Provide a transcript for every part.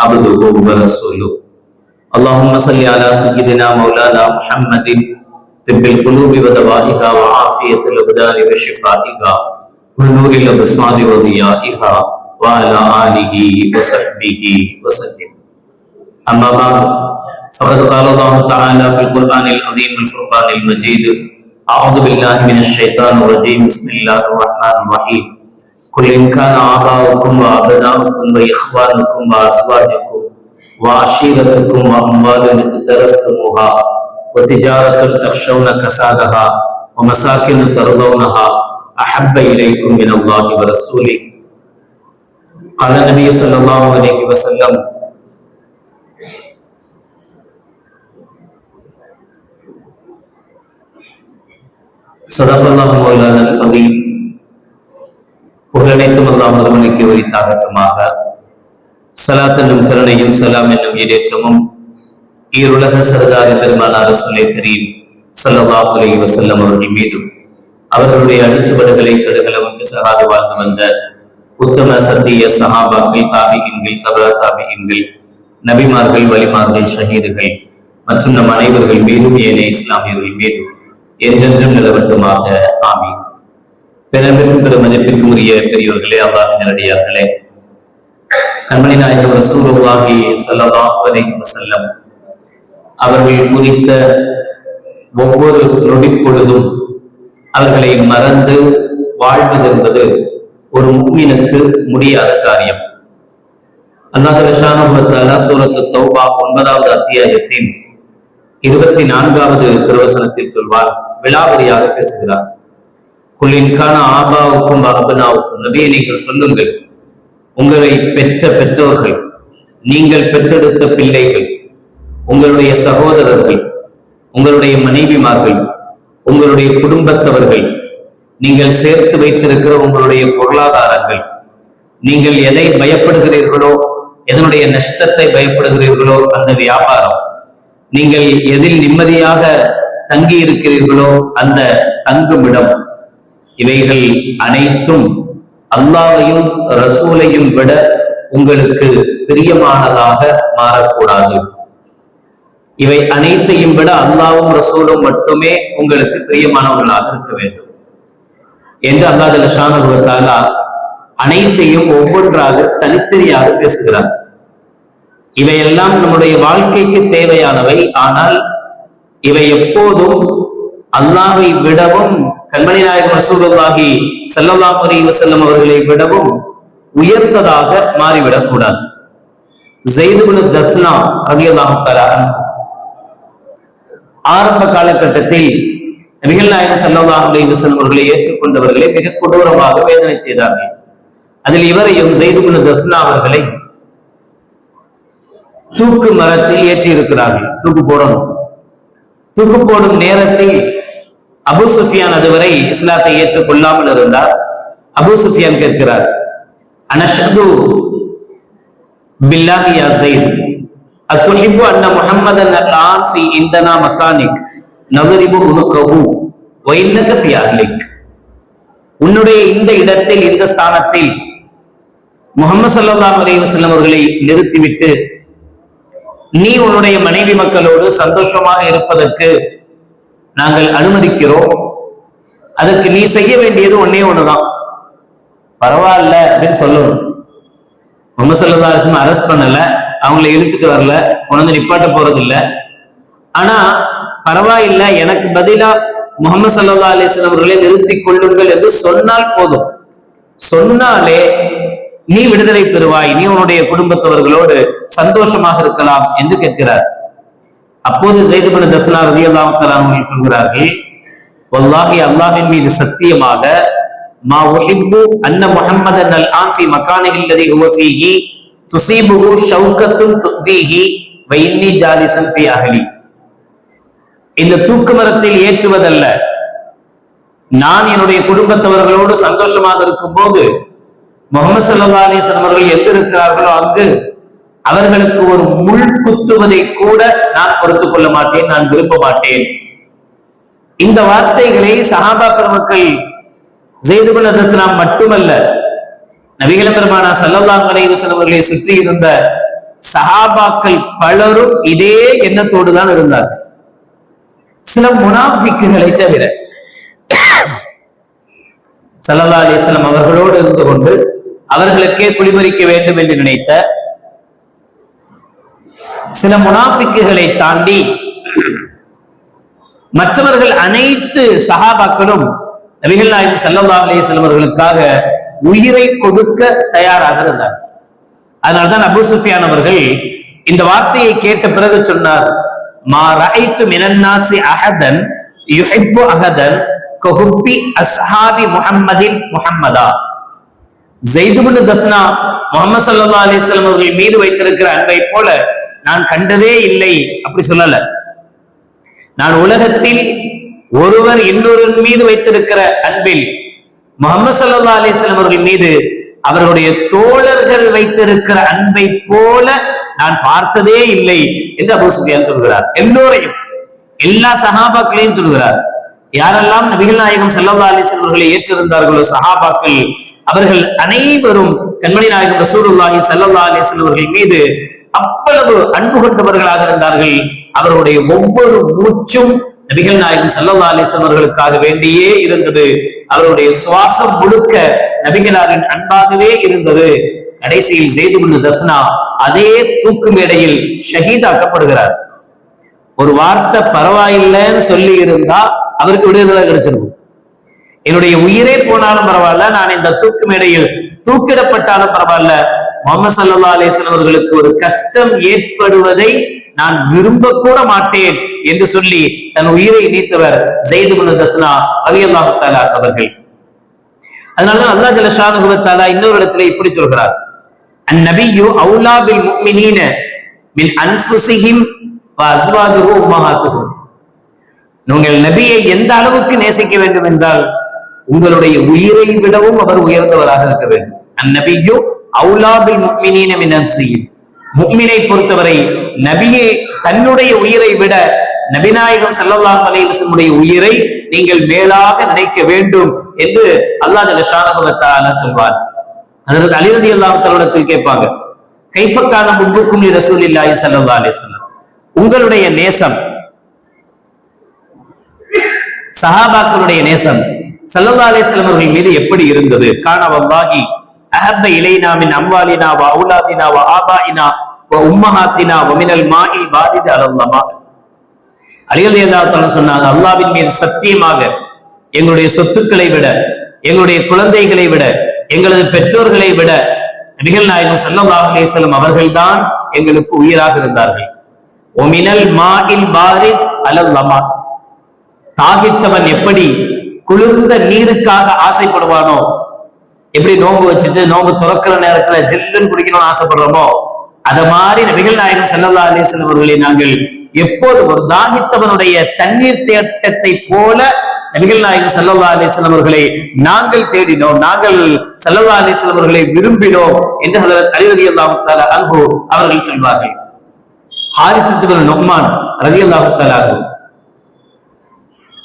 عبده ورسوله اللهم صل على سيدنا مولانا محمد طب القلوب ودوائها وعافية الأبدان وشفائها ونور الأبصار وضيائها وعلى آله وصحبه وسلم. أما بعد فقد قال الله تعالى في القرآن العظيم الفرقان المجيد أعوذ بالله من الشيطان الرجيم بسم الله الرحمن الرحيم. قل إن كان آباؤكم وأبناؤكم وإخوانكم وأزواجكم وعشيرتكم وأموال اقترفتموها وتجارة تخشون كسادها ومساكن ترضونها أحب إليكم من الله ورسوله. قال النبي صلى الله عليه وسلم صدق الله مولانا العظيم. புகழனைத்தும் அல்லாஹ் ஒருவனுக்கு உரித்தாகட்டுமாக சலாத் என்னும் கருணையும் சலாம் என்னும் ஈடேற்றமும் ஈருலக சரதாரி பெருமானார் சுலே கரீம் சல்லவா அலைஹி வசல்லம் அவர்கள் மீதும் அவர்களுடைய அடிச்சுவடுகளை கடுகளவும் பிசகாது வாழ்ந்து வந்த உத்தம சத்திய சஹாபாக்கள் தாபிகின்கள் தபா தாபிகின்கள் நபிமார்கள் வலிமார்கள் ஷஹீதுகள் மற்றும் நம் அனைவர்கள் மீதும் ஏனைய இஸ்லாமியர்கள் மீதும் என்றென்றும் நிலவட்டுமாக. ஆமீன். பிறப்பிற்கும் பெரும் மதிப்பிற்கும் உரிய பெரியோர்களே அல்லா நேரடியார்களே. கண்மணி நாயகம் ரசூலுல்லாஹி ஸல்லல்லாஹு அலைஹி வஸல்லம் அவர்கள் குறித்த ஒவ்வொரு நொடிப்பொழுதும் அவர்களை மறந்து வாழ்வது என்பது ஒரு முக்மீனுக்கு முடியாத காரியம். அல்லாஹ் சூரத்து தௌபா ஒன்பதாவது அத்தியாயத்தின் இருபத்தி நான்காவது திருவசனத்தில் சொல்வார் விலாவரியாக பேசுகிறார். குல்லின்கான ஆபாவுக்கும் அபனாவுக்கும் நபியை நீங்கள் சொல்லுங்கள். உங்களை பெற்ற பெற்றோர்கள் நீங்கள் பெற்றெடுத்த பிள்ளைகள் உங்களுடைய சகோதரர்கள் உங்களுடைய மனைவிமார்கள் உங்களுடைய குடும்பத்தவர்கள் நீங்கள் சேர்த்து வைத்திருக்கிற உங்களுடைய பொருளாதாரங்கள் நீங்கள் எதை பயப்படுகிறீர்களோ எதனுடைய நஷ்டத்தை பயப்படுகிறீர்களோ அந்த வியாபாரம் நீங்கள் எதில் நிம்மதியாக தங்கி இருக்கிறீர்களோ அந்த தங்குமிடம் இவைகள் அனைத்தும் அல்லாவையும் ரசூலையும் விட உங்களுக்கு பிரியமானதாக மாறக்கூடாது. இவை அனைத்தையும் விட அல்லாவும் ரசூலும் மட்டுமே உங்களுக்கு பிரியமானவர்களாக இருக்க வேண்டும். என்று அல்லாஹ் ஷானுவத்தாலா அனைத்தையும் ஒவ்வொன்றாக தனித்தனியாக பேசுகிறார். இவையெல்லாம் நம்முடைய வாழ்க்கைக்கு தேவையானவை. ஆனால் இவை எப்போதும் அல்லாவை விடவும் கண்மணி நாயகம் ரசூலுல்லாஹி ஸல்லல்லாஹு அலைஹி அவர்களை விடவும் உயர்ந்ததாக மாறிவிடக் கூடாது தஸ்னா ரலியல்லாஹு ஆரம்ப காலகட்டத்தில் நபிகள் நாயகம் ஸல்லல்லாஹு அலைஹி வஸல்லம் அவர்களை ஏற்றுக்கொண்டவர்களை மிக கொடூரமாக வேதனை செய்தார்கள். அதில் இவரையும் ஜெய்துபுல் தஸ்னா அவர்களை தூக்கு மரத்தில் ஏற்றி இருக்கிறார்கள் தூக்கு போடணும். தூக்கு போடும் நேரத்தில் அபு சுஃபியான் அதுவரை இஸ்லாத்தை ஏற்றுக்கொள்ளாமல் இருந்தார். அபு சுஃபியான் கேட்கிறார் அனஷது பில்லாஹி அசைத் அத்துஹிபு அன்ன முஹம்மதன் அல்லான் ஃபி இந்தனா மக்கானிக் நதரிபு உனுகஹு வ ஃபி அஹ்லிக். உன்னுடைய இந்த இடத்தில் இந்த ஸ்தானத்தில் முகமது சல்லாஹ் அலைவசல்லம் அவர்களை நிறுத்திவிட்டு நீ உன்னுடைய மனைவி மக்களோடு சந்தோஷமாக இருப்பதற்கு நாங்கள் அனுமதிக்கிறோம். அதற்கு நீ செய்ய வேண்டியது ஒன்னே ஒண்ணுதான். பரவாயில்ல அப்படின்னு சொல்லணும். முகமது சல்லா அலிஸ்லம் அரெஸ்ட் பண்ணல. அவங்கள இழுத்துட்டு வரல. உணர்ந்து நிப்பாட்ட போறது இல்ல ஆனா பரவாயில்ல. எனக்கு பதிலா முகமது சல்லா அலிஸ்லாம் அவர்களை நிறுத்தி கொள்ளுங்கள் என்று சொன்னால் போதும். சொன்னாலே நீ விடுதலை பெறுவாய். நீ உன்னுடைய குடும்பத்தவர்களோடு சந்தோஷமாக இருக்கலாம் என்று கேட்கிறார். அப்போது செய்துபடு தஸ்னா ரதி அல்லாஹ் சொல்கிறார்கள் வல்லாஹி அல்லாஹின் மீது சத்தியமாக மா உஹிப்பு அன்ன முஹம்மது அல் ஆன்சி மக்கானிகள் மக்கானிஹி அல்லதி ஹுவ ஃபீஹி துசீபுகு ஷவுக்கத்தும் துத்தீஹி வைன்னி ஜாலிசன் ஃபி அஹலி. இந்த தூக்கு மரத்தில் ஏற்றுவதல்ல. நான் என்னுடைய குடும்பத்தவர்களோடு சந்தோஷமாக இருக்கும் போது முகமது சல்லா அலிஸ்லாம் அவர்கள் எங்கு இருக்கிறார்களோ அங்கு அவர்களுக்கு ஒரு முள் குத்துவதை கூட நான் பொறுத்துக் கொள்ள மாட்டேன் நான் விரும்ப மாட்டேன். இந்த வார்த்தைகளை சஹாபா பெருமக்கள் ஜெய்துபுல் அதஸ்லாம் மட்டுமல்ல நபிகள பெருமானா சல்லல்லாஹு அலைஹி அவர்களை சுற்றி இருந்த சஹாபாக்கள் பலரும் இதே எண்ணத்தோடு தான் இருந்தார்கள். சில முனாஃபிக்குகளை தவிர சல்லா அலிஸ்லாம் அவர்களோடு இருந்து கொண்டு அவர்களுக்கே குளிமறிக்க வேண்டும் என்று நினைத்த சில முனாஃபிக்குகளை தாண்டி மற்றவர்கள் அனைத்து சஹாபாக்களும் நபிகள் நாயகம் சல்லல்லா அலைய செல்வர்களுக்காக உயிரை கொடுக்க தயாராக இருந்தார் அதனால்தான் அபு சுஃபியான் அவர்கள் இந்த வார்த்தையை கேட்ட பிறகு சொன்னார் மா ரஐத்து மினன்னாசி அஹதன் யுஹிப்பு அஹதன் கஹுப்பி அஸ்ஹாபி முஹம்மதின் முஹம்மதா. ஜெய்துபுன் தஸ்னா முகமது சல்லா அலிஸ்லாம் அவர்கள் மீது வைத்திருக்கிற அன்பை போல நான் கண்டதே இல்லை அப்படி சொல்லல. நான் உலகத்தில் ஒருவர் இன்னொருவர் மீது வைத்திருக்கிற அன்பில் முகமது சல்லா அலிஸ்லாம் அவர்கள் மீது அவர்களுடைய தோழர்கள் வைத்திருக்கிற அன்பை போல நான் பார்த்ததே இல்லை என்று அபு சுஃபியான் சொல்கிறார். எல்லோரையும் எல்லா சஹாபாக்களையும் சொல்கிறார். யாரெல்லாம் நபிகள் நாயகம் சல்லா அலிஸ்லாம் அவர்களை ஏற்றிருந்தார்களோ சஹாபாக்கள் அவர்கள் அனைவரும் கண்மணி நாயகம் ரசூலுல்லாஹி சல்லா அலிஸ்லாம் அவர்கள் மீது அவ்வளவு அன்பு கொண்டவர்களாக இருந்தார்கள். அவர்களுடைய ஒவ்வொரு மூச்சும் நபிகள் நாயகம் சல்லா அலிஸ்லாம் அவர்களுக்காக வேண்டியே இருந்தது. அவருடைய சுவாசம் முழுக்க நபிகளாரின் அன்பாகவே இருந்தது. கடைசியில் செய்து கொண்டு தஸ்னா அதே தூக்கு மேடையில் ஷஹீதாக்கப்படுகிறார். ஒரு வார்த்தை பரவாயில்லைன்னு சொல்லி இருந்தா அவருக்கு விடுதலை கிடைச்சிருக்கும். என்னுடைய உயிரே போனாலும் பரவாயில்ல நான் இந்த தூக்கு மேடையில் தூக்கிடப்பட்டாலும் பரவாயில்ல முகமது சல்லா அலிஸ்லாம் அவர்களுக்கு ஒரு கஷ்டம் ஏற்படுவதை நான் விரும்ப கூட மாட்டேன் என்று சொல்லி தன் உயிரை நீத்தவர் ஜெயிது முன் தஸ்னா தாலா அவர்கள். அதனாலதான் அல்லா ஜலஷானுகுவத்தாலா இன்னொரு இடத்துல இப்படி சொல்கிறார். அந்நபியு அவுலா பில் முக்மினீன மின் அன்புசிஹிம் வ அஸ்வாஜுஹு உங்கள் நபியை எந்த அளவுக்கு நேசிக்க வேண்டும் என்றால் உங்களுடைய உயிரை விடவும் அவர் உயர்ந்தவராக இருக்க வேண்டும். அந்நபியோ அவுலாபில் முக்மினீன முக்மினை பொறுத்தவரை நபியை தன்னுடைய உயிரை விட நபிநாயகம் சல்லல்லாஹு அலைவசனுடைய உயிரை நீங்கள் மேலாக நினைக்க வேண்டும் என்று அல்லாஹ் ஜல்ல சொல்வார். அதற்கு அலிரதி ரலியல்லாஹு தஆலாத்தில் கேட்பாங்க கைஃபக்கான ஹுப்புக்கும் ரசூல் இல்லாஹி சல்லா அலிஸ்லாம் உங்களுடைய நேசம் சஹாபாக்களுடைய நேசம் சல்லல்லா அலிஸ்லாம் அவர்கள் மீது எப்படி இருந்தது? கான அஹப்ப இலைனா மின் அம்வாலினா வ அவுலாதினா வ ஆபாயினா வ உம்மஹாத்தினா வ மினல் மாஇல் பாரித் அலல்லமா அலியல் எல்லாத்தாலும் சொன்னாங்க. அல்லாவின் மீது சத்தியமாக எங்களுடைய சொத்துக்களை விட எங்களுடைய குழந்தைகளை விட எங்களது பெற்றோர்களை விட நபிகள் நாயகம் சல்லல்லாஹு அலைஹி அவர்கள்தான் எங்களுக்கு உயிராக இருந்தார்கள். ஒமினல் மாஇல் பாரித் அலல்லமா. தாகித்தவன் எப்படி குளிர்ந்த நீருக்காக ஆசைப்படுவானோ எப்படி நோன்பு வச்சுட்டு நோன்பு துறக்கிற நேரத்துல ஜில்லுன்னு குடிக்கணும்னு ஆசைப்படுறோமோ அத மாதிரி நபிகள் நாயகம் செல்லல்லா அலிஸ்லாம் அவர்களை நாங்கள் எப்போது ஒரு தாகித்தவனுடைய தண்ணீர் தேட்டத்தை போல நபிகள் நாயகம் செல்லல்லா அலிஸ்லாம் அவர்களை நாங்கள் தேடினோம் நாங்கள் செல்லல்லா அலிஸ்லாம் அவர்களை விரும்பினோம் என்று ஹதரத் அலி ரதி அல்லாஹு அன்பு அவர்கள் சொல்வார்கள். ஹாரிஸ் நொக்மான் ரதி அல்லாஹு அன்பு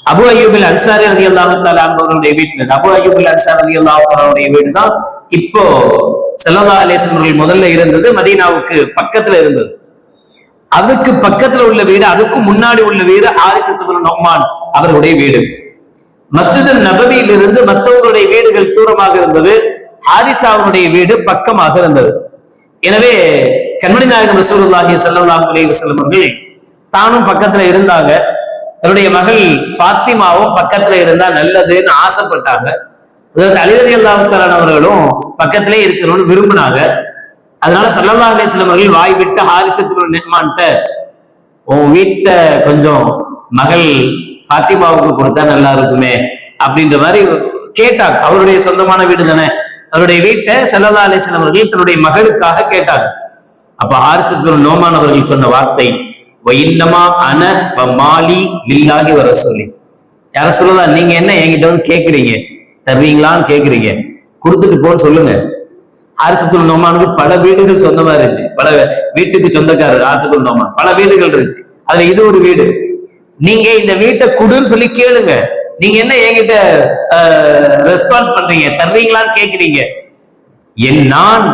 அபு அய்யூபில் அன்சாரி ரதி அல்லாஹு அவர்களுடைய வீட்டுல அபு அய்யூபில் அன்சார் ரதி அல்லாஹாலுடைய வீடு தான் இப்போ செல்லதா அலேசன் அவர்கள் முதல்ல இருந்தது மதீனாவுக்கு பக்கத்துல இருந்தது அதுக்கு பக்கத்துல உள்ள வீடு அதுக்கும் முன்னாடி உள்ள வீடு ஹாரிசத்து நொஹ்மான் அவர்களுடைய வீடு மஸ்ஜித் நபவியில் இருந்து மற்றவங்களுடைய வீடுகள் தூரமாக இருந்தது ஹாரிசாவுடைய வீடு பக்கமாக இருந்தது எனவே கண்மணி நாயகம் ரசூலுல்லாஹி ஸல்லல்லாஹு அலைஹி வஸல்லம் அவர்கள் தானும் பக்கத்துல இருந்தாங்க தன்னுடைய மகள் ஃபாத்திமாவும் பக்கத்துல இருந்தா நல்லதுன்னு ஆசைப்பட்டாங்க. அதாவது அலிரதி அல்லாஹாலான் பக்கத்திலே இருக்கணும்னு விரும்பினாங்க. அதனால சல்லல்லா அலி அவர்கள் வாய் விட்டு ஹாரிசத்துக்கு நிர்மான்ட்ட உன் வீட்டை கொஞ்சம் மகள் ஃபாத்திமாவுக்கு கொடுத்தா நல்லா இருக்குமே அப்படின்ற மாதிரி கேட்டாங்க. அவருடைய சொந்தமான வீடு தானே. அவருடைய வீட்டை செல்லல்லா அலிஸ்லாம் அவர்கள் தன்னுடைய மகளுக்காக கேட்டாங்க. அப்ப ஆரித்து நோமானவர்கள் சொன்ன வார்த்தை வைன்னமா அன வ மாலி இல்லாகி வர சொல்லி யார சொல்லலாம் நீங்க என்ன என்கிட்ட வந்து கேக்குறீங்க? தர்றீங்களான்னு கேக்குறீங்க. கொடுத்துட்டு போன்னு சொல்லுங்க. ஆரித்துல் நோமானுக்கு பல வீடுகள் சொந்தமா இருந்துச்சு. பல வீட்டுக்கு சொந்தக்காரர் ஆரித்துல் நோமா பல வீடுகள் இருந்துச்சு. அதுல இது ஒரு வீடு. நீங்க இந்த வீட்டை குடுன்னு சொல்லி கேளுங்க. நீங்க என்ன என்கிட்ட ரெஸ்பான்ஸ் பண்றீங்க? தர்றீங்களான்னு கேக்குறீங்க. என் நான்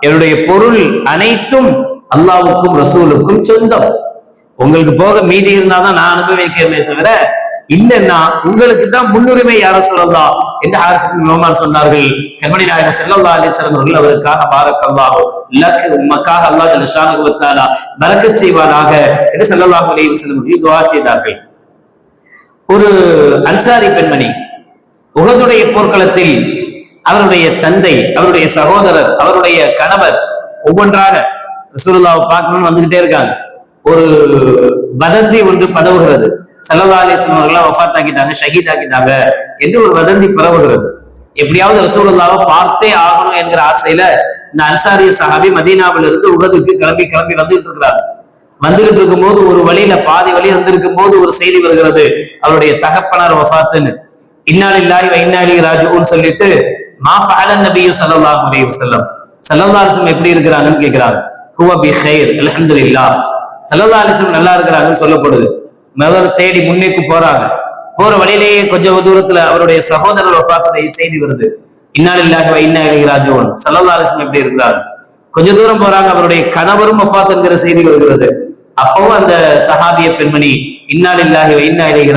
என்னுடைய பொருள் அனைத்தும் அல்லாவுக்கும் ரசூலுக்கும் சொந்தம். உங்களுக்கு போக மீதி இருந்தாதான் நான் அனுபவிக்கிறமே தவிர இல்லைன்னா உங்களுக்கு தான் முன்னுரிமை யார சொல்லலாம் என்று ஆயிரத்தி நோமான் சொன்னார்கள். கண்மணி நாயகர் செல்லல்லா அலிஸ்லாம் அவர்கள் அவருக்காக பாரக்கல்லாஹோ லக்கு உமக்காக அல்லா ஜல்ல ஷானுகுவத்தாலா பறக்க செய்வாராக என்று செல்லல்லாஹு அலைஹி வஸல்லம் அவர்கள் துவா செய்தார்கள். ஒரு அன்சாரி பெண்மணி உகதுடைய போர்க்களத்தில் அவருடைய தந்தை அவருடைய சகோதரர் அவருடைய கணவர் ஒவ்வொன்றாக ரசூலுல்லாவை பார்க்கணும்னு வந்துகிட்டே இருக்காங்க. ஒரு வதந்தி ஒன்று பரவுகிறது. சல்லா அலிஸ்லாம் அவர்களாம் வஃத் ஆக்கிட்டாங்க ஷஹீத் ஆக்கிட்டாங்க என்று ஒரு வதந்தி பரவுகிறது. எப்படியாவது ரசூலுல்லாவை பார்த்தே ஆகணும் என்கிற ஆசையில இந்த அன்சாரிய சஹாபி மதீனாவில் இருந்து உகதுக்கு கிளம்பி கிளம்பி வந்துகிட்டு இருக்கிறாங்க வந்துகிட்டு இருக்கும்போது ஒரு வழியில பாதி வழி வந்திருக்கும் போது ஒரு செய்தி வருகிறது. அவருடைய தகப்பனார் வஃபாத்துன்னு இன்னாலில்லாய் வ ராஜுன்னு சொல்லிட்டு மா ஃபஹலன் நபியும் ஸல்லல்லாஹு அலைஹி வஸல்லம். ஸல்லல்லாஹு அலைஹி எப்படி இருக்கிறாங்கன்னு கேக்குறாங்க ஹுவ பி கைர் அல்ஹம்துலில்லாஹ். செல்லல்லா அலிஸ்லம் நல்லா இருக்கிறாங்கன்னு சொல்லப்படுது. முதல்ல தேடி முன்னேக்கு போறாங்க. போற வழியிலேயே கொஞ்சம் தூரத்துல அவருடைய சகோதரர் வஃபாத்துடைய செய்தி வருது. இன்னாலில்லாக இன்னா இலைஹி ராஜிஊன். அலிஸ்லம் எப்படி இருக்கிறார்? கொஞ்ச தூரம் போறாங்க அவருடைய கணவரும் வஃபாத் என்கிற செய்தி வருகிறது. அப்பவும் அந்த சஹாபிய பெண்மணி இன்னாலில்லாகி இன்னா இலைஹி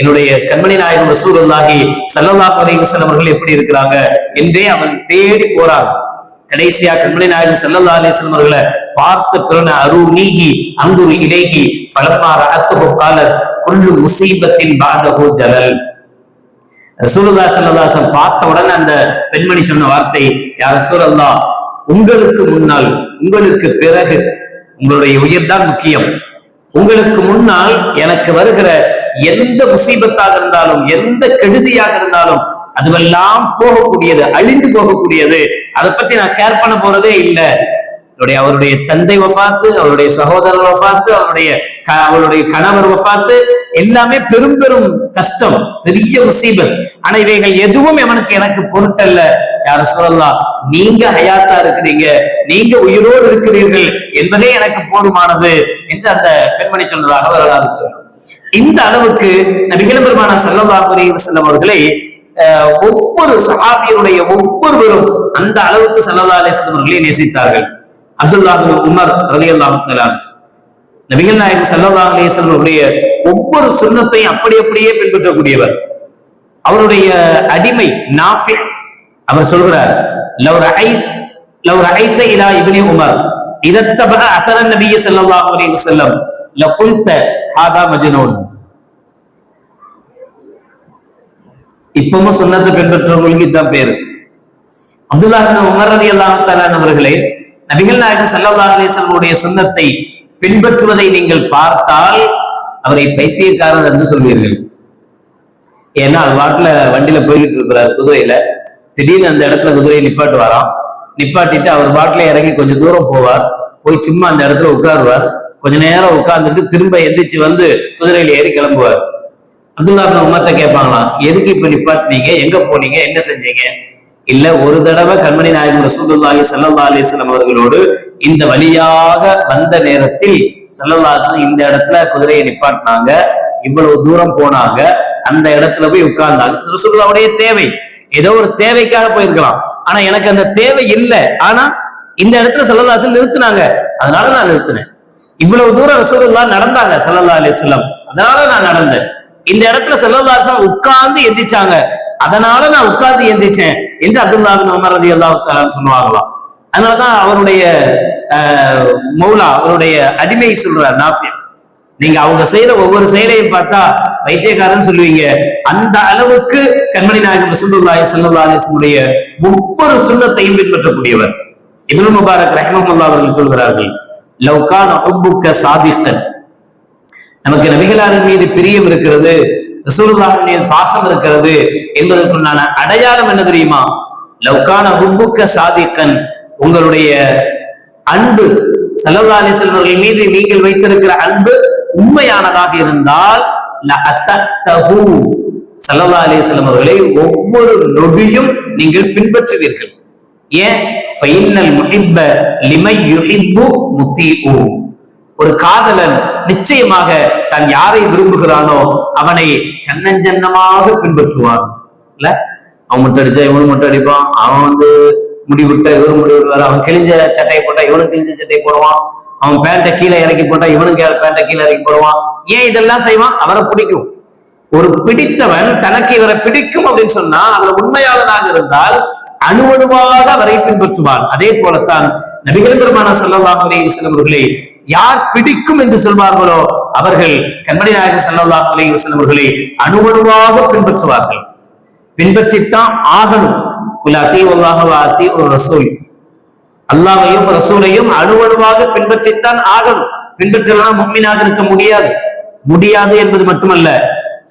என்னுடைய கண்மணி நாயகம் ரசூலுல்லாஹி ஸல்லல்லாஹு அலைஹி அவர்கள் எப்படி இருக்கிறாங்க? என்றே அவள் தேடி போறாங்க கடைசியா கண்மணி நாயகம் ஸல்லல்லாஹு அலிஸ்லம் அவர்களை பார்த்த பிறன அருள் நீகி அங்குரு இலேகி பலமா ரகத்துகு காலர் கொள்ளு முசீபத்தின் பாதஹு ஜலல். ரசூலுல்லா ஸல்லல்லாஹு பார்த்த உடனே அந்த பெண்மணி சொன்ன வார்த்தை யார் ரசூலல்லா உங்களுக்கு முன்னால் உங்களுக்கு பிறகு உங்களுடைய உயிர் தான் முக்கியம். உங்களுக்கு முன்னால் எனக்கு வருகிற எந்த முசீபத்தாக இருந்தாலும் எந்த கெடுதியாக இருந்தாலும் அதுவெல்லாம் போகக்கூடியது அழிந்து போகக்கூடியது. அதை பத்தி நான் கேர் பண்ண போறதே இல்லை. அவருடைய அவருடைய தந்தை வஃபாத்து அவருடைய சகோதரர் வஃபாத்து அவருடைய க- அவருடைய கணவர் வஃபாத்து எல்லாமே பெரும் பெரும் கஷ்டம் பெரிய முசீபத். ஆனா இவைகள் எதுவும் எவனுக்கு எனக்கு பொருட்டல்ல. யார சொல்லலாம் நீங்க ஹயாத்தா இருக்கிறீங்க நீங்க உயிரோடு இருக்கிறீர்கள் என்பதே எனக்கு போதுமானது என்று அந்த பெண்மணி சொன்னதாக வரலாறு சொல்லும். இந்த அளவுக்கு நபிகள் பெருமான சல்லல்லாஹு செல்லும் அவர்களை ஒவ்வொரு சகாபியருடைய ஒவ்வொருவரும் அந்த அளவுக்கு செல்லதா அலைஹி அவர்களை நேசித்தார்கள். அப்துல்லாஹின் உமர் ரதி தஆலா நபிகள் நாயகம் ஸல்லல்லாஹு அலைஹி அவருடைய ஒவ்வொரு சுன்னத்தையும் அப்படி அப்படியே பின்பற்றக்கூடியவர். அவருடைய அடிமை நாஃபி அவர் சொல்கிறார் love I love ஐத்த Ila ibn Umar இதத்தப அசர நபிய ஸல்லல்லாஹு செல்லம் ல குல்த ஹாதா மஜ்னூன். இப்பவும் சுன்னத்தை பின்பற்றவங்களுக்கு இதுதான் பேரு. அப்துல்லா உமர் அலி தஆலா அவர்களே நபிகள் நாயகம் ஸல்லல்லாஹு அலைஹி பின்பற்றுவதை நீங்கள் பார்த்தால் அவரை பைத்தியக்காரர் என்று சொல்வீர்கள். ஏன்னா அது வாட்டில் வண்டியில போய்கிட்டு இருக்கிறார் குதிரையில. திடீர்னு அந்த இடத்துல குதிரையை நிப்பாட்டு வாராம் நிப்பாட்டிட்டு அவர் பாட்டில இறங்கி கொஞ்சம் தூரம் போவார். போய் சும்மா அந்த இடத்துல உட்காருவார். கொஞ்ச நேரம் உட்கார்ந்துட்டு திரும்ப எந்திரிச்சு வந்து குதிரையில ஏறி கிளம்புவார். அப்துல்லா இப்னு கேட்பாங்களாம் எதுக்கு இப்ப நிப்பாட்டினீங்க? எங்க போனீங்க? என்ன செஞ்சீங்க? இல்ல ஒரு தடவை கண்மணி நாயகம் ரசூலுல்லாஹி சல்லா அலிஸ்லாம் அவர்களோடு இந்த வழியாக வந்த நேரத்தில் சல்லல்லாசன் இந்த இடத்துல குதிரையை நிப்பாட்டினாங்க. இவ்வளவு தூரம் போனாங்க. அந்த இடத்துல போய் உட்கார்ந்தாங்க. ரசூலுல்லாவுடைய தேவை. ஏதோ ஒரு தேவைக்காக போயிருக்கலாம். ஆனா எனக்கு அந்த தேவை இல்லை. ஆனா இந்த இடத்துல சல்லல்லாசன் நிறுத்துனாங்க. அதனால நான் நிறுத்தினேன். இவ்வளவு தூரம் ரசூலுல்லா நடந்தாங்க சல்லல்லா அலிஸ்லாம் அதனால நான் நடந்தேன். இந்த இடத்துல செல்லதாசன் உட்கார்ந்து எந்திரிச்சாங்க. அதனால நான் உட்கார்ந்து எந்திரிச்சேன் என்று அப்துல்லாபின் உமர் ரதி தஆலா சொல்லுவாங்களாம் அதனாலதான் அவருடைய ஆஹ், மௌலா அவருடைய அடிமை சொல்றார் நாஃபி. நீங்க அவங்க செய்யற ஒவ்வொரு செயலையும் பார்த்தா வைத்தியக்காரன் சொல்லுவீங்க. அந்த அளவுக்கு கண்மணி நாயகம் சுண்டுல்லாய் ஸல்லல்லாஹு ஒவ்வொரு சுண்ணத்தையும் பின்பற்றக்கூடியவர். இப்னு முபாரக் ரஹ்மத்துல்லாஹி அவர்கள் சொல்கிறார்கள் லவ்கான கான சாதித்தன். நமக்கு நபிகளாரின் மீது பிரியம் இருக்கிறது. ரசூலுல்லாஹின் மீது பாசம் இருக்கிறது என்பதற்குண்டான அடையாளம் என்ன தெரியுமா? லவ்கான ஹுப்புக்க சாதிக்கன். உங்களுடைய அன்பு சல்லல்லா அலிஸ்வர்கள் மீது நீங்கள் வைத்திருக்கிற அன்பு உண்மையானதாக இருந்தால் சல்லா சல்லல்லா அலிஸ்லம் அவர்களை ஒவ்வொரு நொடியும் நீங்கள் பின்பற்றுவீர்கள். ஏன்? ஃபைனல் முஹிப்ப லிமை யுஹிப்பு ஊ ஒரு காதலன் நிச்சயமாக தான் யாரை விரும்புகிறானோ அவனை சன்னஞ்சன்னமாக பின்பற்றுவான். இல்ல? அவன் மட்டும் அடிச்சா இவனு மட்டும் அடிப்பான். அவன் வந்து முடி விட்டா இவனு முடி விடுவாரு. அவன் கிழிஞ்ச சட்டையை போட்டா இவனும் கிழிஞ்ச சட்டையை போடுவான். அவன் பேண்ட்டை கீழே இறக்கி போட்டா இவனும் பேண்ட்டை கீழே இறக்கி போடுவான். ஏன் இதெல்லாம் செய்வான்? அவரை பிடிக்கும். ஒரு பிடித்தவன் தனக்கு இவரை பிடிக்கும் அப்படின்னு சொன்னா அதுல உண்மையாளனாக இருந்தால் அணுவணுவாக அவரை பின்பற்றுவான். அதே போலத்தான் நபிகள் பெருமான ஸல்லல்லாஹு அலைஹி அவர்களே யார் பிடிக்கும் என்று சொல்வார்களோ அவர்கள் கண்மணி நாயகன் ஸல்லல்லாஹு அலைஹி அவர்களை அணுவணுவாக பின்பற்றுவார்கள். பின்பற்றித்தான் ஆகணும். குல அத்தீவுல்லாஹ வ ஒரு ரசூல். அல்லாவையும் ரசூலையும் அணுவணுவாக பின்பற்றித்தான் ஆகணும். பின்பற்றலாம் மும்மினாக இருக்க முடியாது. முடியாது என்பது மட்டுமல்ல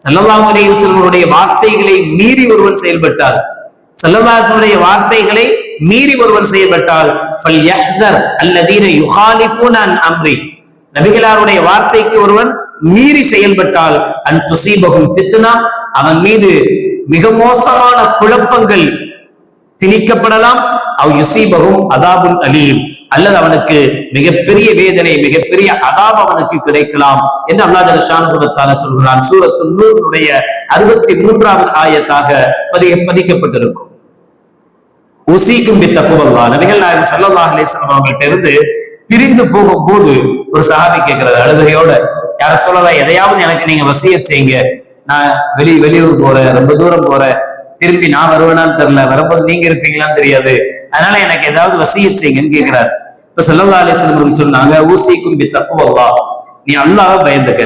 சல்லல்லாஹ் அலைஹி வஸல்லம் வார்த்தைகளை மீறி ஒருவன் செயல்பட்டார் சல்லல்லாஹனுடைய வார்த்தைகளை மீறி ஒருவன் செயல்பட்டால் அல்லதீன யுகாலிஃபூன அம்ரி. நபிகளாருடைய வார்த்தைக்கு ஒருவன் மீறி செயல்பட்டால் அன் துசீபகும் ஃபித்னா. அவன் மீது மிக மோசமான குழப்பங்கள் திணிக்கப்படலாம். அவ் யுசீபகும் அதாபுல் அலீம். அல்லது அவனுக்கு மிகப்பெரிய வேதனை மிகப்பெரிய அதாப் அவனுக்கு கிடைக்கலாம் என்று அல்லாஹ் ஷானுகுலத்தால சொல்கிறான். சூரத்து நூறுடைய அறுபத்தி மூன்றாவது ஆயத்தாக பதிய பதிக்கப்பட்டிருக்கும். உசிக்கும் பித்த குவல்லா நபிகள் நாயகம் சல்லா அலிஸ்லாம் அவங்கள்ட்ட இருந்து பிரிந்து போகும்போது ஒரு சஹாபி கேட்கிறாரு அழுகையோட யார சொல்லலாம் எதையாவது எனக்கு நீங்க வசிய செய்யுங்க. நான் வெளி வெளியூர் போறேன் ரொம்ப தூரம் போறேன். திரும்பி நான் வருவேனான்னு தெரியல. வரும்போது நீங்க இருப்பீங்களான்னு தெரியாது. அதனால எனக்கு ஏதாவது வசிய செய்யுங்கன்னு கேட்கிறாரு. இப்ப ஸல்லல்லாஹு அலைஹி அவர்கள் சொன்னாங்க ஊசிக்கும் பித்தக்குவல்லா நீ அல்லாவ பயந்துக்க.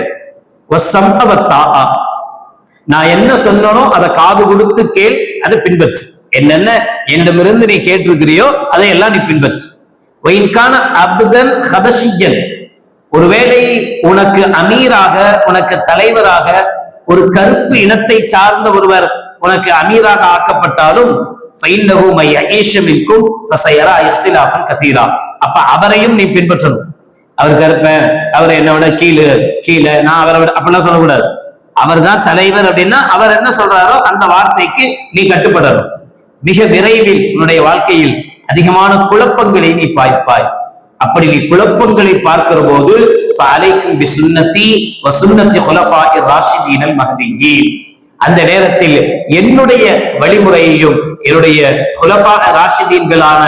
வசம்பவத்தா நான் என்ன சொன்னனோ அதை காது கொடுத்து கேள் அதை பின்பற்று. என்னென்ன? என்னிடமிருந்து நீ கேட்டிருக்கிறியோ அதை எல்லாம் நீ பின்பற்று. ஒயின்கான அப்தன் ஹதசிஜன் ஒருவேளை உனக்கு அமீராக உனக்கு தலைவராக ஒரு கருப்பு இனத்தை சார்ந்த ஒருவர் உனக்கு அமீராக ஆக்கப்பட்டாலும் மை அப்ப அவரையும் நீ பின்பற்றணும். அவர் கருப்பேன் அவர் என்னோட விட கீழே கீழே நான் அவரை விட அப்படிலாம் சொல்லக்கூடாது. அவர் தான் தலைவர் அப்படின்னா அவர் என்ன சொல்றாரோ அந்த வார்த்தைக்கு நீ கட்டுப்படணும். மிக விரைவில் உன்னுடைய வாழ்க்கையில் அதிகமான குழப்பங்களை நீ பாய்ப்பாய். அப்படி நீ குழப்பங்களை பார்க்கிற போது ஃபஅலைக்கும் பிசுன்னதி வசுன்னதி ராஷிதீனல் அந்த நேரத்தில் என்னுடைய வழிமுறையையும் என்னுடைய ஹுலஃபா ராஷிதீன்களான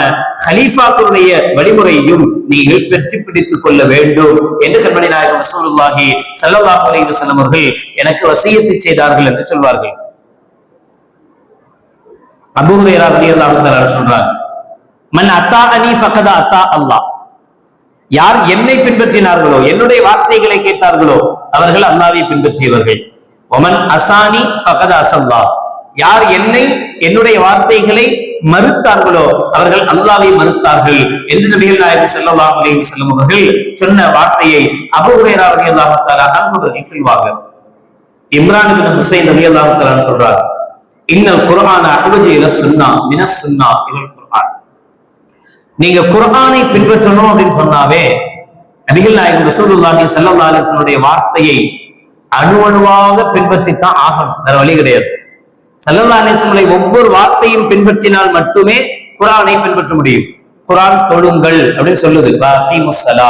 ஹலீஃபாக்களுடைய வழிமுறையையும் நீங்கள் பெற்று பிடித்துக் கொள்ள வேண்டும் என்று கண்மணி நாயகம் ரசூலுல்லாஹி ஸல்லல்லாஹு அவர்கள் எனக்கு வசியத்து செய்தார்கள் என்று சொல்வார்கள். அபுஹுரேரா ஹுரைரா ரலியல்லாஹு தஆலா சொல்றாங்க மன் அத்தாஅனி ஃபகத அத்தா அல்லாஹ். யார் என்னை பின்பற்றினார்களோ என்னுடைய வார்த்தைகளை கேட்டார்களோ அவர்கள் அல்லாவை பின்பற்றியவர்கள். ஒமன் அசானி ஃபகத அசல்லா. யார் என்னை என்னுடைய வார்த்தைகளை மறுத்தார்களோ அவர்கள் அல்லாவை மறுத்தார்கள். என்று நபிகள் நாயகம் செல்லலாம் அலைஹி செல்லும் அவர்கள் சொன்ன வார்த்தையை அபூ ஹுரைரா ரலியல்லாஹு தஆலா அன்ஹு சொல்வாங்க இம்ரான் பின் ஹுசைன் ரலியல்லாஹு தஆலா சொல்றார் இன்னல் குரான அஹ்வஜு இல சுன்னா மின சுன்னா இன்னல் குரான் நீங்க குரானை பின்பற்றணும் அப்படின்னு சொன்னாவே நபிகள் நாயகம் ரசூலுல்லாஹி ஸல்லல்லாஹு அலைஹி வார்த்தையை அணுவணுவாக பின்பற்றித்தான் ஆகணும். வேற வழி கிடையாது. ஸல்லல்லாஹு அலைஹி வஸல்லம் ஒவ்வொரு வார்த்தையும் பின்பற்றினால் மட்டுமே குரானை பின்பற்ற முடியும். குரான் தொழுங்கள் அப்படின்னு சொல்லுது. வாகீமுஸ் ஸலா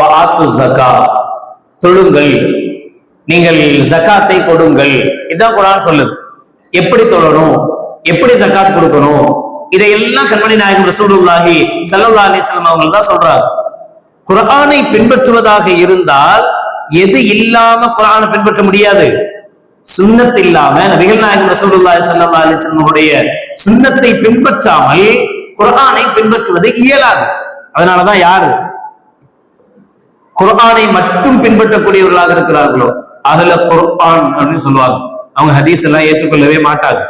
வஆத்து ஸகா தொழுங்கள். நீங்கள் ஜகாத்தை கொடுங்கள். இதுதான் குரான் சொல்லுது. எப்படி தொழணும்? எப்படி ஜக்காத் கொடுக்கணும்? இதையெல்லாம் கண்மணி நாயகம் ரசூலுல்லாஹி சல்லா அலிஸ்லாம் அவங்க தான் சொல்றாங்க. குரானை பின்பற்றுவதாக இருந்தால் எது இல்லாம குரானை பின்பற்ற முடியாது? சுண்ணத் இல்லாம நபிகள் நாயகம் ரசூலுல்லாஹி சல்லா அலைஹி அவருடைய சுன்னத்தை பின்பற்றாமல் குரானை பின்பற்றுவது இயலாது. அதனாலதான் யாரு? குர்ஆனை மட்டும் பின்பற்றக்கூடியவர்களாக இருக்கிறார்களோ? அதுல குர்ஆன் அப்படின்னு சொல்லுவாங்க. அவங்க ஹதீஸ் எல்லாம் ஏற்றுக்கொள்ளவே மாட்டாங்க.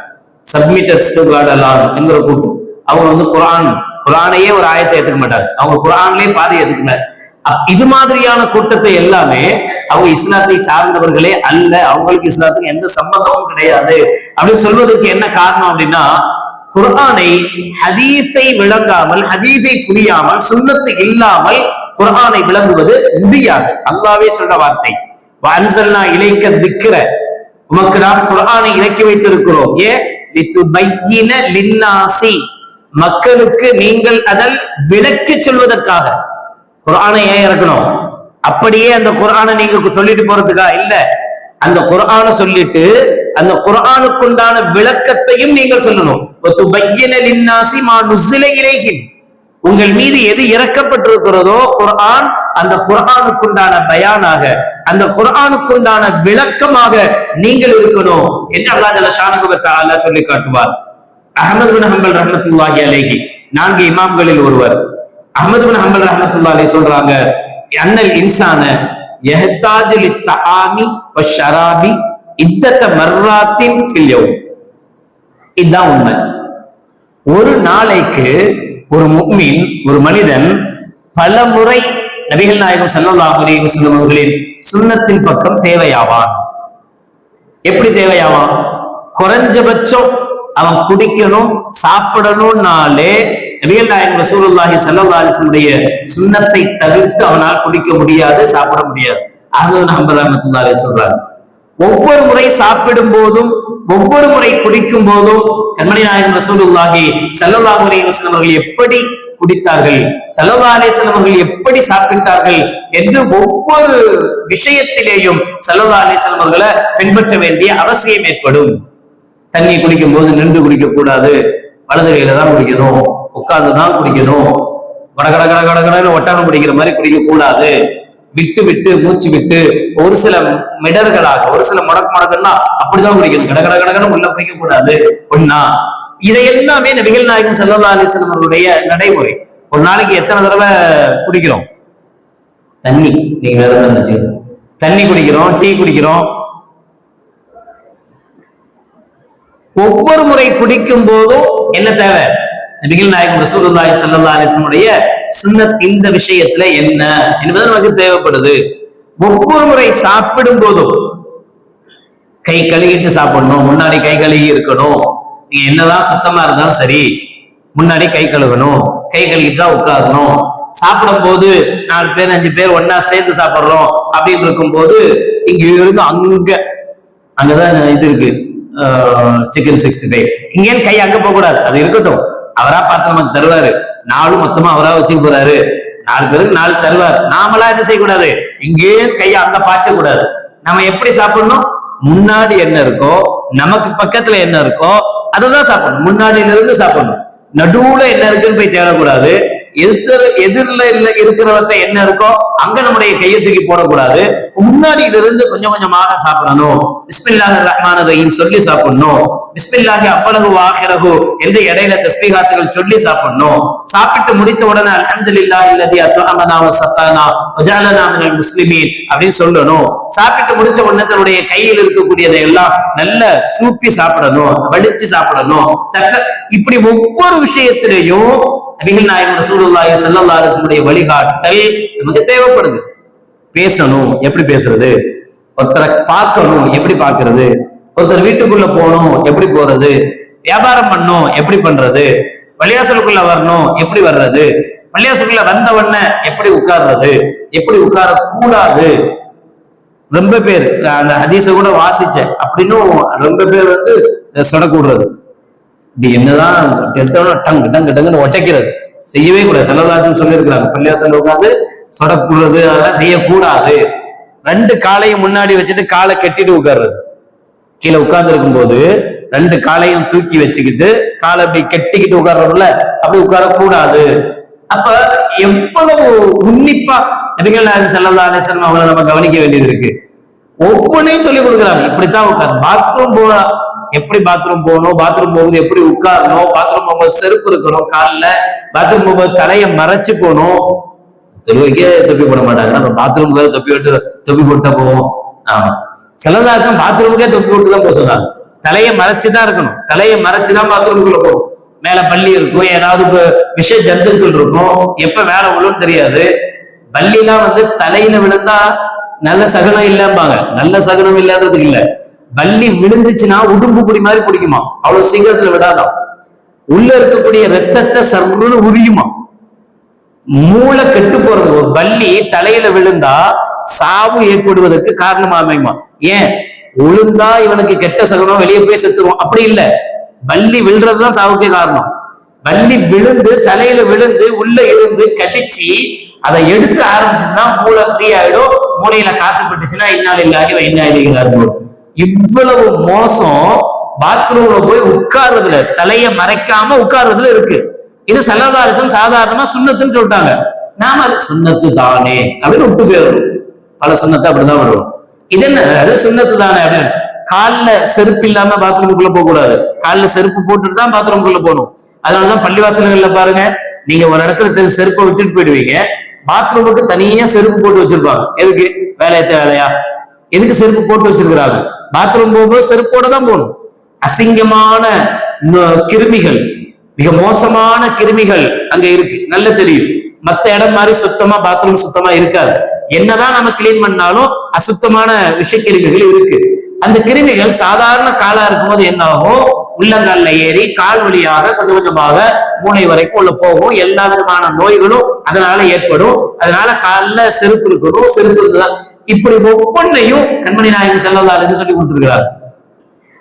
சப்மிட்டட்ஸ் டு காட் அலான் என்கிற கூட்டம் அவங்க வந்து குரான் குரானையே ஒரு ஆயத்தை ஏத்துக்க மாட்டாங்க. அவங்க குரான்லயே பாதி ஏத்துக்கல அப்- இது மாதிரியான கூட்டத்தை எல்லாமே அவங்க இஸ்லாத்தை சார்ந்தவர்களே அல்ல. அவங்களுக்கு இஸ்லாத்துக்கு எந்த சம்பந்தமும் கிடையாது. அப்படின்னு சொல்வதற்கு என்ன காரணம் அப்படின்னா குர்ஆனை ஹதீஸை விளங்காமல் ஹதீஸை புரியாமல் சுண்ணத்து இல்லாமல் குர்ஆனை விளங்குவது முடியாது. அல்லாவே சொல்ற வார்த்தை. அன்சல்னா இலைக்க திக்கிற உமக்கு நாம் குரானை இறக்கி வைத்திருக்கிறோம். ஏன் லின்னாசி. மக்களுக்கு நீங்கள் அதல் விளக்கி சொல்வதற்காக. குரானை ஏன் இறக்கணும்? அப்படியே அந்த குரானை நீங்க சொல்லிட்டு போறதுக்கா? இல்ல. அந்த குரானை சொல்லிட்டு அந்த குரானுக்குண்டான விளக்கத்தையும் நீங்கள் சொல்லணும். உங்கள் மீது எது இறக்கப்பட்டிருக்கிறதோ குர்ஆன் அந்த குர்ஆனுக்குண்டான பயானாக அந்த குர்ஆனுக்குண்டான விளக்கமாக நீங்கள் இருக்கணும் என்று அல்லாஹ் ஜல்ல சொல்லி காட்டுவார். அஹமது பின் ஹம்பல் ரஹமத்துல்லாஹி அலேஹி. நான்கு இமாம்களில் ஒருவர். அஹமது பின் ஹம்பல் ரஹமத்துல்லா அலி சொல்றாங்க அன்னல் இன்சான எஹத்தாஜில் தஆமி வ ஷராபி இத்தத்த மர்ராத்தின் ஃபில் யௌம். இதுதான் உண்மை. ஒரு நாளைக்கு ஒரு முக்மின் ஒரு மனிதன் பல முறை நபிகள் நாயகம் ஸல்லல்லாஹு அலைஹி வஸல்லம் அவர்களின் சுண்ணத்தின் பக்கம் தேவையாவான். எப்படி தேவையாவான்? குறைஞ்சபட்சம் அவன் குடிக்கணும் சாப்பிடணும்னாலே நபிகள் நாயகம் ரசூலுல்லாஹி ஸல்லல்லாஹு அலைஹி சுண்ணத்தை தவிர்த்து அவனால் குடிக்க முடியாது சாப்பிட முடியாது. அகமது ஹம்பல் ரஹ்மத்துல்லாஹி சொல்றாங்க. ஒவ்வொரு முறை சாப்பிடும் போதும் ஒவ்வொரு முறை குடிக்கும் போதும் கண்மணி நாயகம் ரசூலுல்லாஹி சல்லல்லா அலைஹி அவர்கள் எப்படி குடித்தார்கள் ஸல்லல்லாஹு அலைஹி அவர்கள் எப்படி சாப்பிட்டார்கள் என்று ஒவ்வொரு விஷயத்திலேயும் ஸல்லல்லாஹு அலைஹி அவர்களை பின்பற்ற வேண்டிய அவசியம் ஏற்படும். தண்ணி குடிக்கும் போது நின்று குடிக்க கூடாது வலது கையில தான் குடிக்கணும். உட்கார்ந்து தான் குடிக்கணும். கடகட கட கடகடன்னு ஒட்டகம் குடிக்கிற மாதிரி குடிக்க கூடாது விட்டு விட்டு மூச்சு விட்டு ஒரு சில மிடர்களாக ஒரு சில முடக்கு முடக்குன்னா அப்படிதான் குடிக்கணும். கடகட கடகடன்னு உள்ள குடிக்க கூடாது ஒன்னா இதை எல்லாமே நபிகள் நாயகம் செல்லல்லா அலிஸ்லம் அவருடைய நடைமுறை. ஒரு நாளைக்கு எத்தனை தடவை குடிக்கிறோம்? தண்ணி. நீங்க வேற தண்ணி குடிக்கிறோம் டீ குடிக்கிறோம். ஒவ்வொரு முறை குடிக்கும் போதும் என்ன தேவை? நபிகள் நாயகம் ரசூலுல்லாஹி ஸல்லல்லாஹு அலிஸ்லமுடைய சுண்ணத் இந்த விஷயத்துல என்ன என்பது நமக்கு தேவைப்படுது. ஒவ்வொரு முறை சாப்பிடும் போதும் கை கழுகிட்டு சாப்பிடணும் முன்னாடி கை கழுவி இருக்கணும். நீங்க என்னதான் சுத்தமா இருந்தாலும் சரி முன்னாடி கை கழுவணும் கை கழுகிட்டு தான் உட்காரணும். சாப்பிடும் போது நாலு பேர் அஞ்சு பேர் ஒன்னா சேர்ந்து சாப்பிடுறோம் அப்படின்னு இருக்கும் போது இங்க இருந்து அங்க அங்கதான் இது இருக்கு. சிக்கன் சிக்ஸ்டி ஃபைவ் இங்கேன்னு கை அங்க போக கூடாது அது இருக்கட்டும். அவரா பார்த்து நமக்கு தருவாரு. நாளும் மொத்தமா அவரா வச்சுக்க போறாரு. நாலு பேருக்கு நாலு தருவார். நாமளா என்ன செய்யக்கூடாது? இங்கே கையை அங்க பாய்ச்ச கூடாது நம்ம எப்படி சாப்பிடணும்? முன்னாடி என்ன இருக்கோ நமக்கு பக்கத்துல என்ன இருக்கோ அதுதான் சாப்பிடணும். முன்னாடியில இருந்து சாப்பிடணும். நடுவுல என்ன இருக்குன்னு போய் தேடக்கூடாது. எதிர் எதிரில இல்ல இருக்கிறவர்கிட்ட என்ன இருக்கோ அங்க நம்முடைய கையை தூக்கி போடக்கூடாது. முன்னாடியில இருந்து கொஞ்சம் கொஞ்சமாக சாப்பிடணும். பிஸ்மில்லாஹி ரஹ்மான் ரஹீம் சொல்லி சாப்பிடணும். பிஸ்மில்லாஹி அவ்வளவு வாஹிரகு என்று இடையில தஸ்பீகாத்துகள் சொல்லி சாப்பிடணும். சாப்பிட்டு முடித்த உடனே அல்ஹம்துலில்லாஹி அல்லதி அத்ஹமனா வ சத்தானா வஜஅலனா மினல் முஸ்லிமீன் அப்படின்னு சொல்லணும். சாப்பிட்டு முடிச்ச உடனே தன்னுடைய கையில் இருக்கக்கூடியதை எல்லாம் நல்ல சூப்பி சாப்பிடணும் வடிச்சு சாப்பிடணும். தட்ட இப்படி ஒவ்வொரு விஷயத்திலையும் நபிகள் நாயகம் ரசூலுல்லாஹி ஸல்லல்லாஹு அலைஹி வஸல்லம் வழிகாட்டல் நமக்கு தேவைப்படுது. பேசணும் எப்படி பேசுறது? ஒருத்தரை பார்க்கணும் எப்படி பார்க்கறது? ஒருத்தர் வீட்டுக்குள்ள போகணும் எப்படி போறது? வியாபாரம் பண்ணும் எப்படி பண்றது? பள்ளியாசலுக்குள்ள வரணும் எப்படி வர்றது? பள்ளியாசலுக்குள்ள வந்தவண்ண எப்படி உட்கார்றது? எப்படி உட்கார கூடாது ரொம்ப பேர் அந்த ஹதீஸை கூட வாசிச்சேன். அப்படின்னும் ரொம்ப பேர் வந்து சொடக்கூடுறது. இப்படி என்னதான் எடுத்தோம்னா டங்கு டங்கு டங்குன்னு ஒட்டைக்கிறது. செய்யவே கூடாது. செல்லதாசன் சொல்லியிருக்கிறாங்க பள்ளியாசல் உட்காந்து சொடக்கூடாது அதெல்லாம் செய்யக்கூடாது. ரெண்டு காலையும் முன்னாடி வச்சுட்டு காலை கட்டிட்டு உட்கார்றது. கீழே உட்கார்ந்து இருக்கும்போது ரெண்டு காலையும் தூக்கி வச்சுக்கிட்டு காலை அப்படி கெட்டிக்கிட்டு உட்கார்றோம்ல அப்படி உட்காரக்கூடாது. அப்ப எவ்வளவு உன்னிப்பா நபிகள் நாயகம் ஸல்லல்லாஹு அலைஹி அவங்களை நம்ம கவனிக்க வேண்டியது இருக்கு. ஒவ்வொன்றையும் சொல்லி கொடுக்குறாங்க. இப்படித்தான் உட்கார் பாத்ரூம் போனா எப்படி பாத்ரூம் போகணும் பாத்ரூம் போகும்போது எப்படி உட்காரணும் பாத்ரூம் போகும்போது செருப்பு இருக்கணும் காலில் பாத்ரூம் போகும்போது தலையை மறைச்சு போகணும். தொழுவைக்கே தொப்பி போட மாட்டாங்க. நம்ம பாத்ரூமுக்கு தொப்பி விட்டு தொப்பி போட்டா போவோம். ஆமா. சிலதாசம் பாத்ரூமுக்கே தொப்பி விட்டு தான் போக சொன்னாங்க தலையை மறைச்சுதான் இருக்கணும். தலையை மறைச்சுதான் பாத்ரூமுக்குள்ள போகும் மேல பள்ளி இருக்கும் ஏதாவது இப்போ விஷ ஜந்துக்கள் இருக்கும் எப்ப வேற விழுன்னு தெரியாது. பள்ளிலாம் வந்து தலையில விழுந்தா நல்ல சகுனம் இல்லம்பாங்க. நல்ல சகுனம் இல்லன்றதுக்கு இல்லை. வள்ளி விழுந்துச்சுன்னா உடும்பு குடி மாதிரி பிடிக்குமா அவ்வளவு சீக்கிரத்துல விடாதான் உள்ள இருக்கக்கூடிய ரத்தத்தை சர்வன்னு உரியுமா? மூளை கெட்டு போறது ஒரு பள்ளி தலையில விழுந்தா சாவு ஏற்படுவதற்கு காரணமா அமையுமா? ஏன்? விழுந்தா இவனுக்கு கெட்ட சகுனம் வெளியே போய் செத்துருவோம் அப்படி இல்ல. பள்ளி விழுறதுதான் சாவுக்கே காரணம். பள்ளி விழுந்து தலையில விழுந்து உள்ள இருந்து கடிச்சு அதை எடுத்து ஆரம்பிச்சதுன்னா மூளை ஃப்ரீ ஆயிடும். மூளையில காத்து பட்டுச்சுன்னா இன்னால் இல்லாக இன்னாயிரம் இவ்வளவு மோசம் பாத்ரூம்ல போய் உட்கார்றதுல தலைய மறைக்காம உட்கார்றதுல இருக்கு. இது சல்லதாரிசம் சாதாரணமா சுண்ணத்துன்னு சொல்லிட்டாங்க. நாம அது சுண்ணத்து தானே அப்படின்னு விட்டு போயிடும் பல சுண்ணத்தை அப்படிதான் வரும். இது என்ன? அது சுண்ணத்து தானே அப்படின்னு. காலில் செருப்பு இல்லாம பாத்ரூமுக்குள்ள போக கூடாது காலில் செருப்பு போட்டுட்டு தான் பாத்ரூமுக்குள்ள போகணும். அதனாலதான் பள்ளிவாசல்கள்ல பாருங்க நீங்க ஒரு இடத்துல செருப்பை விட்டுட்டு போயிடுவீங்க. பாத்ரூமுக்கு தனியா செருப்பு போட்டு வச்சிருப்பாங்க. எதுக்கு? வேலையத்த வேலையா எதுக்கு செருப்பு போட்டு வச்சிருக்கிறாங்க? பாத்ரூம் போகும்போது செருப்போட தான் போகணும். அசிங்கமான கிருமிகள் மிக மோசமான கிருமிகள் அங்க இருக்கு. நல்ல தெரியும். மத்த இடம் மாதிரி சுத்தமா பாத்ரூம் சுத்தமா இருக்காது. என்னதான் நம்ம கிளீன் பண்ணாலும் அசுத்தமான விஷக்கிருமிகள் இருக்கு. அந்த கிருமிகள் சாதாரண காலா இருக்கும்போது என்ன ஆகும் உள்ளங்கால்ல ஏறி கால் வழியாக கொஞ்சம் கொஞ்சமாக மூளை வரைக்கும் உள்ள போகும். எல்லா விதமான நோய்களும் அதனால ஏற்படும். அதனால காலில் செருப்பு இருக்கணும். செருப்பு இருக்குதான் இப்படி ஒவ்வொன்றையும் கண்மணி நாயகன் செல்லலாருன்னு சொல்லி கொடுத்திருக்கிறார்.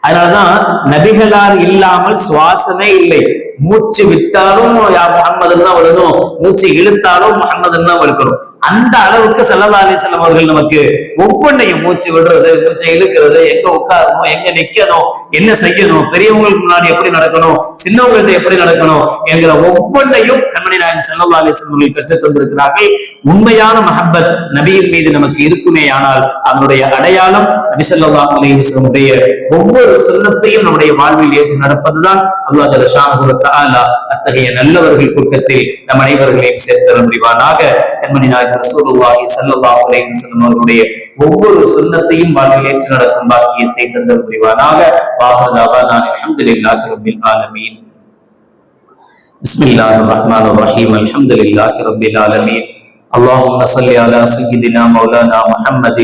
அதனாலதான் நபிகளார் இல்லாமல் சுவாசமே இல்லை. மூச்சு விட்டாலும் முகமது தான் விழுணும் மூச்சு இழுத்தாலும் முகமது தான் விழுக்கணும். அந்த அளவுக்கு சல்லா அலிசல்லம் அவர்கள் நமக்கு ஒவ்வொன்றையும் மூச்சு விடுறது மூச்சை இழுக்கிறது எங்க உட்காரணும் எங்க நிக்கணும் என்ன செய்யணும் பெரியவங்களுக்கு முன்னாடி எப்படி நடக்கணும் சின்னவங்கள்ட்ட எப்படி நடக்கணும் என்கிற ஒவ்வொன்றையும் கண்மணி நாயன் சல்லா அலிசல்லம் அவர்கள் கற்றுத் தந்திருக்கிறார்கள். உண்மையான மஹப்பத் நபியின் மீது நமக்கு இருக்குமே ஆனால் அதனுடைய அடையாளம் நபி சொல்லா அலிஸ்லமுடைய ஒவ்வொரு சுண்ணத்தையும் நம்முடைய வாழ்வில் ஏற்று நடப்பதுதான் அல்லாஹ் ஜலஷானகுரத்த தாலா அத்தகைய நல்லவர்கள் கூட்டத்தில் நம் அனைவர்களையும் சேர்த்தர முடிவானாக கண்மணி நாயகர் ரசூலுல்லாஹி ஸல்லல்லாஹு அலைஹி வஸல்லம் அவருடைய ஒவ்வொரு சுன்னத்தையும் வாழ்வில் ஏற்று நடக்கும் பாக்கியத்தை தந்த முடிவானாக வாஹதாவா நான் அல்ஹம்துலில்லாஹி ரப்பில் ஆலமீன் بسم الله الرحمن الرحيم الحمد لله رب العالمين اللهم صل على سيدنا مولانا محمد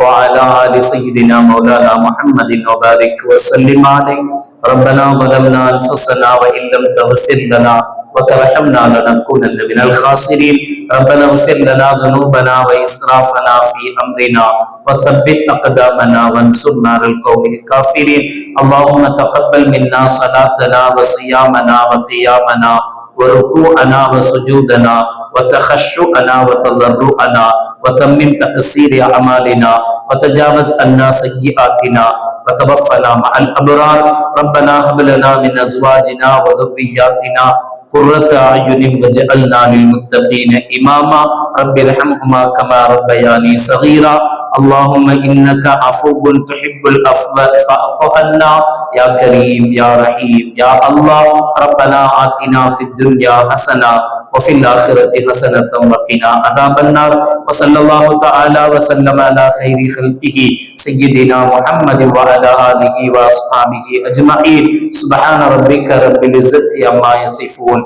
وعلى آل سيدنا مولانا محمد وبارك وسلم عليه. ربنا ظلمنا أنفسنا وإن لم تغفر لنا وترحمنا لنكونن من الخاسرين. ربنا اغفر لنا ذنوبنا وإسرافنا في أمرنا وثبت أقدامنا وانصرنا على القوم الكافرين. اللهم تقبل منا صلاتنا وصيامنا وقيامنا وركوعنا وسجودنا وتخشعنا وتضرعنا وتمم تقصير أعمالنا وتجاوز عنا سيئاتنا وتوفنا مع الأبرار. ربنا هب لنا من أزواجنا وذرياتنا قرة أعين وجعلنا للمتقين إماما. رب ارحمهما كما ربياني صغيرا. اللهم إنك عفو تحب العفو فاعف عنا. يا كريم يا رحيم يا الله. ربنا آتنا في الدنيا حسنة وفي الآخرة حسنة وقنا عذاب النار. وصلى الله تعالى وسلم على خير خلقه سيدنا محمد وعلى آله وأصحابه أجمعين. سبحان ربك رب العزة عما يصفون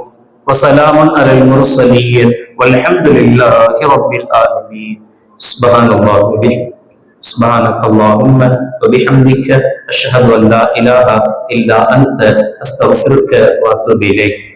وسلام على المرسلين والحمد لله رب العالمين. سبحان الله وبحمده. سبحانك اللهم وبحمدك أشهد أن لا إله إلا أنت أستغفرك وأتوب إليك.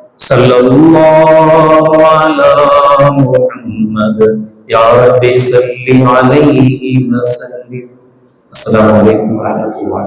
صلى الله على محمد يا رب صل عليه وسلم السلام عليكم ورحمة الله